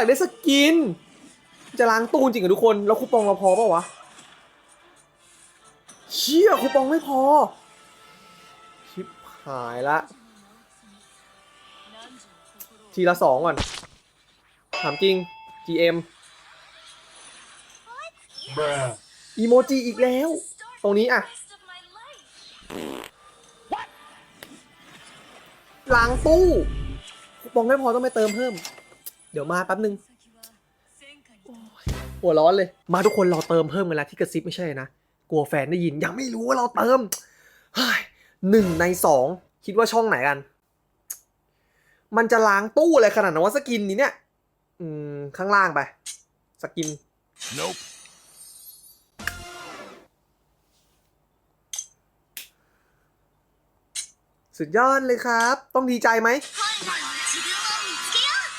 ากได้สกิน จะล้างตู้จริงเหรอทุกคน แล้วคูปองเราพอปล่าวะ เชี่ยคูปองไม่พอ ชิบหายละ ทีละสองก่อน ถามจริง GM อีโมจิอีกแล้ว ตรงนี้อะล้างตู้คูปองไม่พอต้องไปเติมเพิ่ม เดี๋ยวมาแป๊บนึงหัวร้อนเลย มาทุกคนเราเติมเพิ่มกันแล้วที่กระซิบไม่ใช่นะ กลัวแฟนได้ยินยังไม่รู้ว่าเราเติมเฮ้ยหนึ่งในสองคิดว่าช่องไหนกัน มันจะล้างตู้อะไรขนาดนั้นว่าสกินนี้เนี่ย อืม ข้างล่างไป สกิน Nope. สุดยอดเลยครับ ต้องดีใจไหมฮั